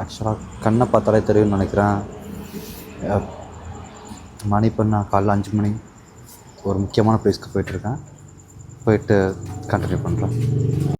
ஆக்சுவலாக கண்ணை பார்த்தாலே தெரியும்னு நினைக்கிறேன். மணி இப்போ நான் காலைல அஞ்சு மணி ஒரு முக்கியமான ப்ளேஸ்க்கு போயிட்டுருக்கேன் போயிட்டு கண்டினியூ பண்ணுறேன்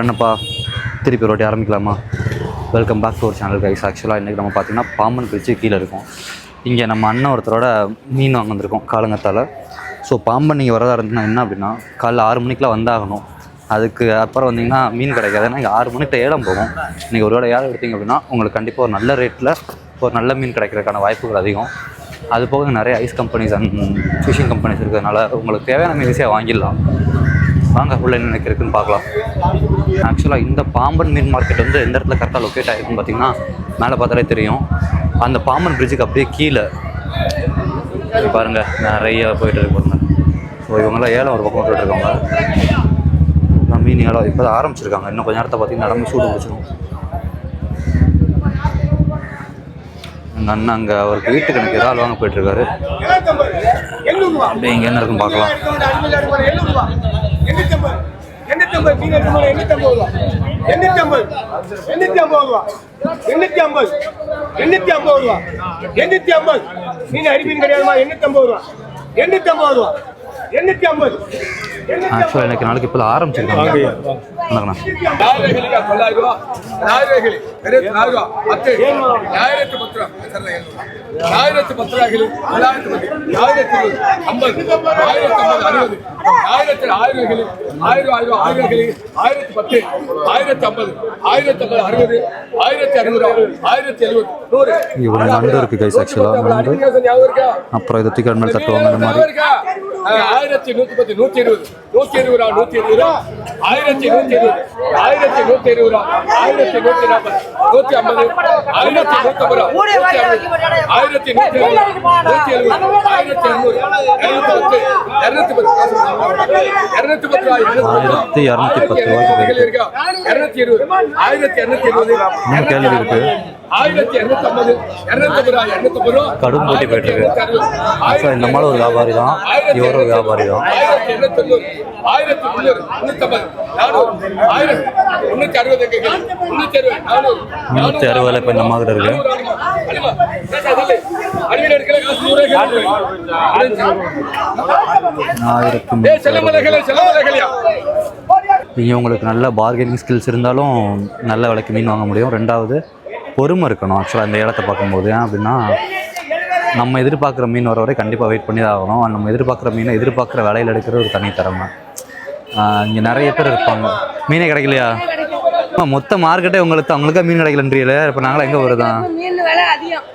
அப்புறம் என்னப்பா? திருப்பி ரோட்டி ஆரம்பிக்கலாமா? வெல்கம் பேக் டு ஒரு சேனல் கைஸ் ஆக்சுவலாக இன்றைக்கி நம்ம பார்த்தீங்கன்னா பாம்பன் பிரிட்ஜு கீழே இருக்கும். இங்கே நம்ம அண்ணன் ஒருத்தரோட மீன் வாங்க வந்திருக்கோம் காலங்கத்தால். ஸோ பாம்பன் நீங்கள் வரதா இருந்ததுன்னா என்ன அப்படின்னா காலைல ஆறு மணிக்கெலாம் வந்தாகணும் அதுக்கு அப்புறம் வந்தீங்கன்னா மீன் கிடைக்காது. ஏன்னா இங்கே ஆறு மணிக்கு ஏலம் போகும். நீங்கள் ஒரு வேளை ஏலம் எடுத்தீங்க அப்படின்னா உங்களுக்கு கண்டிப்பாக ஒரு நல்ல ரேட்டில் ஒரு நல்ல மீன் கிடைக்கிறதுக்கான வாய்ப்புகள் அதிகம். அது போக நிறைய ice companies and fishing companies இருக்கிறதுனால உங்களுக்கு தேவையான மீன் ஈஸியாக வாங்கிடலாம். வாங்க உள்ள என்ன இருக்குன்னு பார்க்கலாம். ஆக்சுவலாக இந்த பாம்பன் மீன் மார்க்கெட் வந்து எந்த இடத்துல கரெக்டாக லொக்கேட் ஆகிருக்குன்னு பார்த்தீங்கன்னா மேலே பார்த்தாலே தெரியும். அந்த பாம்பன் பிரிட்ஜுக்கு அப்படியே கீழே. பாருங்கள் நிறைய போயிட்டு இருக்கு ஸோ இவங்கெல்லாம் ஏலம் ஒரு பக்கம் விட்டுட்டு இருக்காங்க. நான் மீன் ஏலம். இப்போ தான் ஆரம்பிச்சிருக்காங்க. இன்னும் கொஞ்ச நேரத்தை பார்த்தீங்கன்னா நடந்து சூடு பிடிச்சிடும் எங்கள் அண்ணன் அங்கே அவருக்கு வீட்டுக்கு எனக்கு ஏதாவது வாங்க போயிட்டுருக்காரு அப்படியே இங்கே என்ன இருக்குன்னு பார்க்கலாம். மீன் அடிப்பீன் கிடையாதுமா எண்ணூத்தி ஐம்பது ரூபா. எண்ணூத்தி ஐம்பது ரூபா. எண்ணூத்தி ஐம்பது ஆக்சுவலாக எனக்கு நாளைக்கு இப்போ தான் ஆரம்பிச்சிருக்காங்க வணக்கண்ணா ஞாயிறுகளுக்கு தொள்ளாயிரம் ரூபா ஞாயிறுகள் இருபத்தி நாலு ரூபா. பத்து. ஞாயிரத்து பத்து ரூபா. ஞாயிரத்து பத்து ரூபாய்கள் தொள்ளாயிரத்து பத்து. ஞாயிரத்து இருபது. ஐம்பது. ஆயிரத்து ஐம்பது. அறுபது. ஆயிரத்து ஆயிரங்கள் ஆயிரம் ஆயிரம் ஆயிரங்கள் ஆயிரத்து பத்து ஆயிரத்து ஐம்பது ஆயிரத்து ஐம்பது அறுபது ஆயிரத்தி அறுபது ஆயிரத்தி எழுபது. நூறு. இங்கே ஒரு நண்டு இருக்குது கைஸ் ஆக்சுவலாக நண்டு. ஞாபகம் இருக்கா? அப்புறம் இதை தூக்கி மேலே தட்டுவாங்க இந்த மாதிரி. ஆயிரத்தி நூத்தி பத்து நூத்தி இருபது நூத்தி இருபது ரூபா நூத்தி இருபது ரூபா ஆயிரத்தி நூத்தி இருபது ஆயிரத்தி நூத்தி இருபது ரூபா ஆயிரத்தி நூத்தி நாற்பது நூத்தி ஐம்பது ஆயிரத்தி நூத்தி ஐம்பது ஆயிரத்தி நூத்தி எழுபது நூத்தி எழுபது ஆயிரத்தி எண்ணூறு இருநூத்தி பத்து இருநூத்தி பத்து. இருநூத்தி பத்து ஆயிரத்தி இரநூத்தி பத்து ரூபாய்க்கு இருநூத்தி இருபது ஆயிரத்தி இருநூத்தி இருபது இன்னும் கேள்வி இருக்கு. ஆயிரத்தி இருநூத்தி ஐம்பது இருநூத்தி ஐம்பது ரூபா இருநூத்தி ரூபா கடும் போட்டி போயிட்டு இருக்கு இந்த மாதிரி ஒரு வியாபாரி தான். இவரும் ஒரு வியாபாரி தான். ஆயிரத்தி தொண்ணூறு நானூறு அறுபது அறுபது நானூறு அறுபதுல இப்போ இந்த மாதிரி இருக்கு. ஆயிரத்தி இங்கே உங்களுக்கு நல்ல பார்கெனிங் ஸ்கில்ஸ் இருந்தாலும் நல்ல விலைக்கு மீன் வாங்க முடியும். ரெண்டாவது பொறுமை இருக்கணும். ஆக்சுவலாக இந்த இடத்த பார்க்கும்போது. ஏன் அப்படின்னா நம்ம எதிர்பார்க்குற மீன் வர வரை கண்டிப்பாக வெயிட் பண்ணி தான் ஆகணும். நம்ம எதிர்பார்க்குற மீனை எதிர்பார்க்குற விலையில் எடுக்கிற ஒரு தனி திறமை. இங்கே நிறைய பேர் இருப்பாங்க. மீனே கிடைக்கலையா? மொத்த மார்க்கெட்டே உங்களுக்கு அவங்களுக்கா மீன் கிடைக்கலன்றீங்களே. இப்போ நாங்களாம் எங்கே வருதான் மீன் விலை அதிகம்.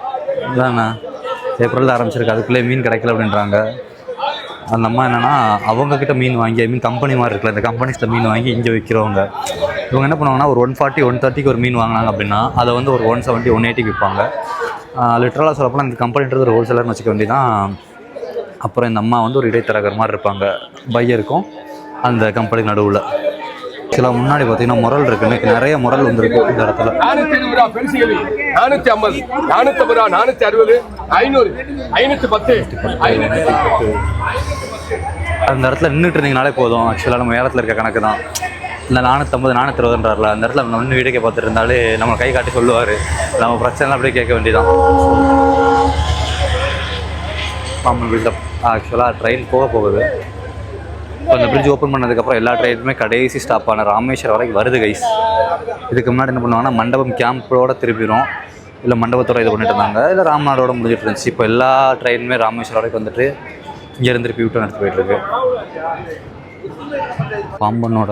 இதாண்ணா ஏப்ரலில் ஆரம்பிச்சிருக்கு. அதுக்குள்ளே மீன் கிடைக்கல அப்படின்றாங்க. அந்த அம்மா என்னென்னா அவங்கக்கிட்ட மீன் வாங்கி ஐ மீன் கம்பெனி மாதிரி இருக்குல்ல இந்த கம்பெனிஸில் மீன் வாங்கி இங்கே விற்கிறவங்க இவங்க என்ன பண்ணுவாங்கன்னா ஒரு ஒன் ஃபார்ட்டி ஒன் தேர்ட்டிக்கு ஒரு மீன் வாங்கினாங்க அப்படின்னா அதை வந்து ஒரு ஒன் செவன்ட்டி ஒன் எயிட்டிக்கு விற்பாங்க லிட்டரலாக சொல்லப்போனால் இந்த கம்பெனின்றது ஒரு ஹோல்சேலர்னு வச்சுக்க வேண்டியதான் அப்புறம் இந்த அம்மா வந்து ஒரு இடைத்தரகர் மாதிரி இருப்பாங்க. பையருக்கும் அந்த கம்பெனி நடுவில். சில முன்னாடி பார்த்தீங்கன்னா முரல் இருக்கு. இன்னைக்கு நிறைய முரல் வந்திருக்கு இந்த இடத்துல. நானூத்தி இருபது ரூபா பென்சில் நானூத்தி ஐம்பது நானூத்தி ஐம்பது ரூபா நானூத்தி அறுபது ஐநூறு ஐநூத்தி பத்து. ஐநூத்தி அந்த இடத்துல நின்றுட்டு இருந்தீங்கனாலே போதும். ஆக்சுவலாக நம்ம ஏலத்தில் இருக்க கணக்கு தான். இந்த நானூற்றம்பது நானூற்றி இருபதுன்றார்ல அந்த இடத்துல நம்ம நின்று வேடிக்கை பார்த்துட்டு இருந்தாலே நம்ம கை காட்டி சொல்லுவார். நம்ம பிரச்சனை அப்படியே கேட்க வேண்டியதான் பில்டப் ஆக்சுவலாக ட்ரெயின் போக போகுது. இப்போ இந்த பிரிட்ஜ் ஓப்பன் பண்ணதுக்கப்புறம் எல்லா ட்ரெயினுமே கடைசி ஸ்டாப்பான ராமேஸ்வரம் வரைக்கும் வருது கைஸ் இதுக்கு முன்னாடி என்ன பண்ணுவாங்கன்னா மண்டபம் கேம்போட திருப்பிடும் இல்லை மண்டபத்தோட இது பண்ணிட்டு இருந்தாங்க. இல்லை ராமநாடோட முடிஞ்சிட்டு இருந்துச்சு. இப்போ எல்லா ட்ரெயினுமே ராமேஸ்வரம் வரைக்கும் வந்துட்டு இங்கேருந்து திருப்பி விட்டு நடத்தி போயிட்டுருக்கு பாம்பனோட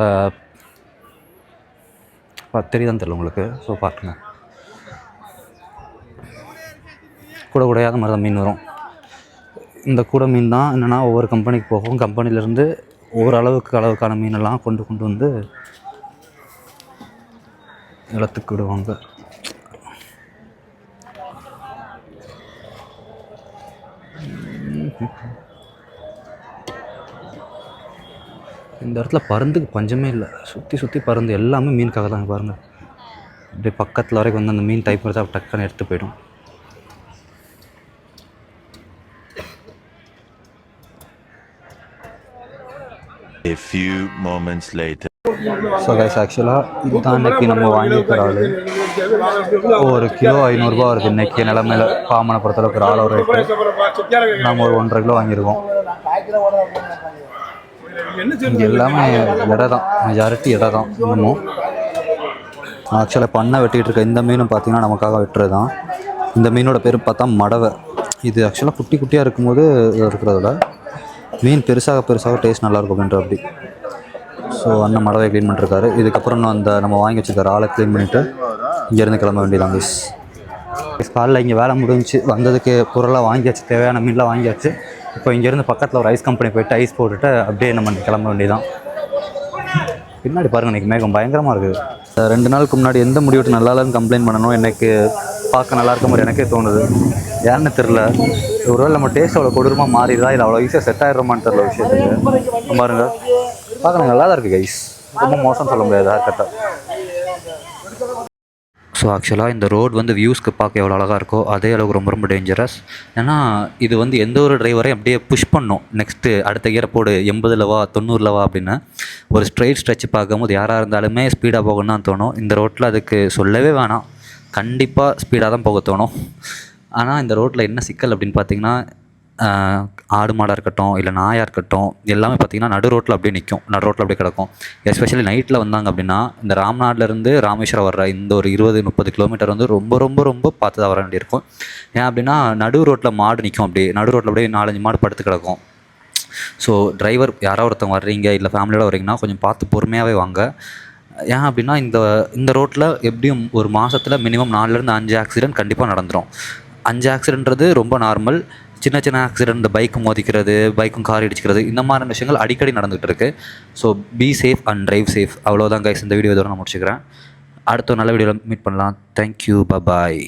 தெரியுதான் தெரியல உங்களுக்கு. ஸோ பாருங்க. கூட கூடையாத மாதிரி தான் மீன் வரும். இந்த கூடை மீன் தான் என்னென்னா ஒவ்வொரு கம்பெனிக்கு போகும். கம்பெனிலேருந்து ஓரளவுக்கு அளவுக்கான மீனெல்லாம் கொண்டு கொண்டு வந்து நிலத்துக்கு விடுவாங்க. இந்த இடத்துல பருந்துக்கு பஞ்சமே இல்லை. சுற்றி சுற்றி பருந்து எல்லாமே மீனுக்காக தான் பாருங்கள் அப்படியே பக்கத்தில் வரைக்கும் வந்து அந்த மீன் டைப் எடுத்தால் டக்குன்னு எடுத்து போயிடும். A few moments later. So guys ஆக்சுவலாக இதுதான் இன்னைக்கு நம்ம வாங்கியிருக்கிற ஆள் ஒரு கிலோ ஐநூறுரூபா வருது. இன்னைக்கு நிலமையில பாமனை பொறுத்தளவுக்கு ஒரு ஆள் ஒரு ரேட்டு நம்ம ஒரு ஒன்றரை கிலோ வாங்கியிருக்கோம். இங்கே எல்லாமே எடை தான் மெஜாரிட்டி எடை தான் இன்னமும் ஆக்சுவலாக பண்ணை வெட்டிகிட்டு இருக்க இந்த மீனும் பார்த்திங்கன்னா நமக்காக வெட்டுறது தான் இந்த மீனோட பேர் பார்த்தா மடவை. இது ஆக்சுவலாக குட்டி குட்டியாக இருக்கும்போது இருக்கிறத விட மீன் பெருசாக பெருசாக டேஸ்ட் நல்லாயிருக்கும் அப்படின்ற அப்படி ஸோ அண்ணன் மடவை க்ளீன் பண்ணிருக்காரு. இதுக்கப்புறம் இன்னும் அந்த நம்ம வாங்கி வச்சுருக்காரு ஆளை க்ளீன் பண்ணிவிட்டு இங்கேருந்து கிளம்ப வேண்டியதான் மிஸ் காலைல இங்கே வேலை முடிஞ்சு வந்ததுக்கு பொருளாக வாங்கியாச்சு தேவையான மீன்லாம் வாங்கியாச்சு. இப்போ இங்கேருந்து பக்கத்தில் ஒரு ஐஸ் கம்பெனி போயிட்டு ஐஸ் போட்டுட்டு அப்படியே நம்ம கிளம்ப வேண்டியதான் பின்னாடி பாருங்க இன்றைக்கி மேகம் பயங்கரமாக இருக்குது. ரெண்டு நாளுக்கு முன்னாடி எந்த முடிவெட்டு நல்லா இல்லைன்னு கம்ப்ளைண்ட் பண்ணணும் எனக்கு பார்க்க நல்லா இருக்க மாதிரி எனக்கே தோணுது. ஏன்னு தெரில ஒருவேளை நம்ம டேஸ்ட் அவ்வளோ கொடூரமாக மாறிடுதா இல்லை அவ்வளோ ஈஸியாக செட் ஆயிடுறோமான்னு தெரில விஷயத்துக்கு. பாருங்கள் பார்க்க நல்லா தான் இருக்குது கைஸ் ரொம்ப மோசம் சொல்ல முடியாது கரெக்டாக ஸோ ஆக்சுவலாக இந்த ரோடு வந்து வியூஸ்க்கு பார்க்க எவ்வளோ அழகாக இருக்கோ அதே அளவுக்கு ரொம்ப ரொம்ப டேஞ்சரஸ் ஏன்னா இது வந்து எந்த ஒரு டிரைவரையும் அப்படியே புஷ் பண்ணும். நெக்ஸ்ட்டு அடுத்த கியரை போடு எண்பதுல வா தொண்ணூறில் வா அப்படின்னு. ஒரு ஸ்ட்ரைட் ஸ்ட்ரெச் பார்க்கும்போது யாராக இருந்தாலுமே ஸ்பீடாக போகணும்னு தான் தோணும். இந்த ரோட்டில் அதுக்கு சொல்லவே வேணாம். கண்டிப்பாக ஸ்பீடாக தான் போக தோணும். ஆனால் இந்த ரோட்டில் என்ன சிக்கல் அப்படின்னு பார்த்தீங்கன்னா ஆடு மாடாக இருக்கட்டும் இல்லை நாயாக இருக்கட்டும் எல்லாமே பார்த்தீங்கன்னா நடு ரோட்டில் அப்படியே நிற்கும் நடு ரோட்டில் அப்படியே கிடக்கும். எஸ்பெஷலி நைட்டில் வந்தாங்க அப்படின்னா இந்த ராம்நாட்லேருந்து ராமேஸ்வரம் வர்ற இந்த ஒரு இருபது முப்பது கிலோமீட்டர் வந்து ரொம்ப ரொம்ப ரொம்ப பார்த்து தான் வர வேண்டியிருக்கும். ஏன் அப்படின்னா நடு ரோட்டில் மாடு நிற்கும் அப்படியே. நடு ரோட்டில் அப்படியே நாலஞ்சு மாடு படுத்து கிடக்கும். ஸோ டிரைவர் யாரோ ஒருத்தவங்க வர்றீங்க இல்லை ஃபேமிலியோட வர்றீங்கன்னா கொஞ்சம் பார்த்து பொறுமையாகவே வாங்க. ஏன் அப்படின்னா இந்த இந்த ரோட்டில் எப்படியும் ஒரு மாதத்தில் மினிமம் நாலுலேருந்து அஞ்சு ஆக்சிடென்ட் கண்டிப்பாக நடந்துடும் அஞ்சு ஆக்சிடென்ட்றது ரொம்ப நார்மல் சின்ன சின்ன ஆக்சிடென்ட் இந்த பைக் மோதிக்கிறது பைக்கும் கார் இடிச்சிக்கிறது இந்த மாதிரியான விஷயங்கள் அடிக்கடி நடந்துகிட்டு இருக்கு. So be safe and drive safe அவ்வளோதான் கைஸ் இந்த வீடியோ இதோட நான் முடிச்சுக்கிறேன். அடுத்த நல்ல வீடியோவில் மீட் பண்ணலாம். Thank you bye bye